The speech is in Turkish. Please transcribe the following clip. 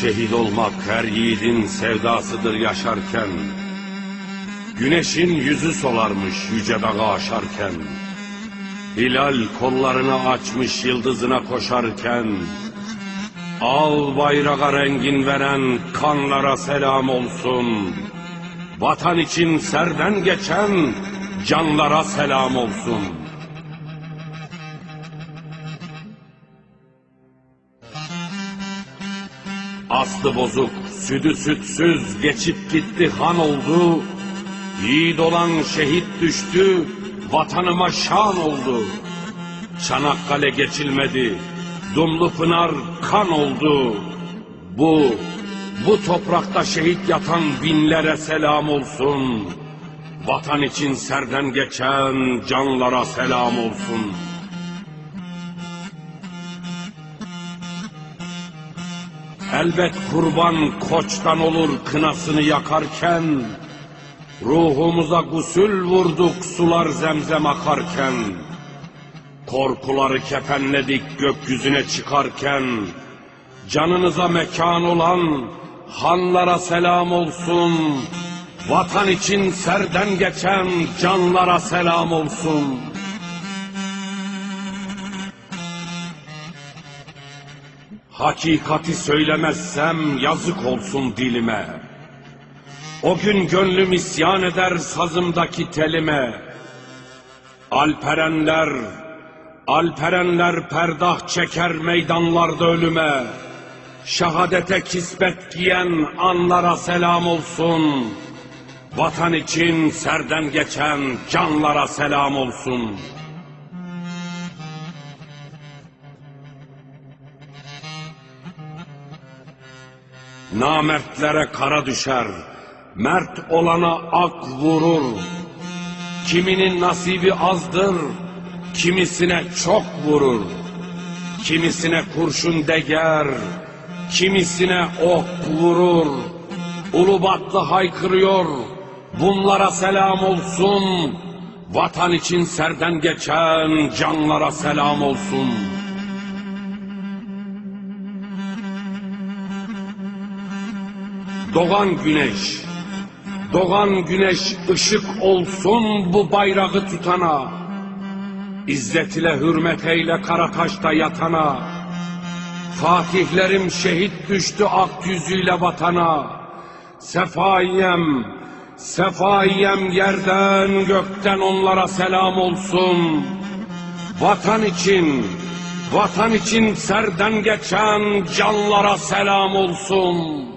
Şehit olmak her yiğidin sevdasıdır yaşarken. Güneşin yüzü solarmış yüce dağı aşarken. Hilal kollarını açmış yıldızına koşarken. Al bayrağa rengin veren kanlara selam olsun. Vatan için serden geçen canlara selam olsun. Aslı bozuk, südü sütsüz geçip gitti han oldu. Yiğit olan şehit düştü, vatanıma şan oldu. Çanakkale geçilmedi, Dumlu Pınar kan oldu. Bu, bu toprakta şehit yatan binlere selam olsun. Vatan için serden geçen canlara selam olsun. Elbet kurban koçtan olur kınasını yakarken, Ruhumuza gusül vurduk sular zemzem akarken, Korkuları kefenledik gökyüzüne çıkarken, Canınıza mekan olan hanlara selam olsun, Vatan için serden geçen canlara selam olsun. Hakikati söylemezsem yazık olsun dilime. O gün gönlüm isyan eder sazımdaki telime. Alperenler, alperenler perdah çeker meydanlarda ölüme. Şehadete kisbet giyen anlara selam olsun. Vatan için serden geçen canlara selam olsun. Namertlere kara düşer, mert olana ak vurur. Kiminin nasibi azdır, kimisine çok vurur. Kimisine kurşun deger, kimisine ok vurur. Ulubatlı haykırıyor, bunlara selam olsun. Vatan için serden geçen canlara selam olsun. Doğan güneş, doğan güneş ışık olsun bu bayrağı tutana. İzzet ile hürmet eyle Karataş'ta yatana. Fatihlerim şehit düştü ak yüzüyle vatana. Sefaiyem, sefaiyem yerden gökten onlara selam olsun. Vatan için, vatan için serden geçen canlara selam olsun.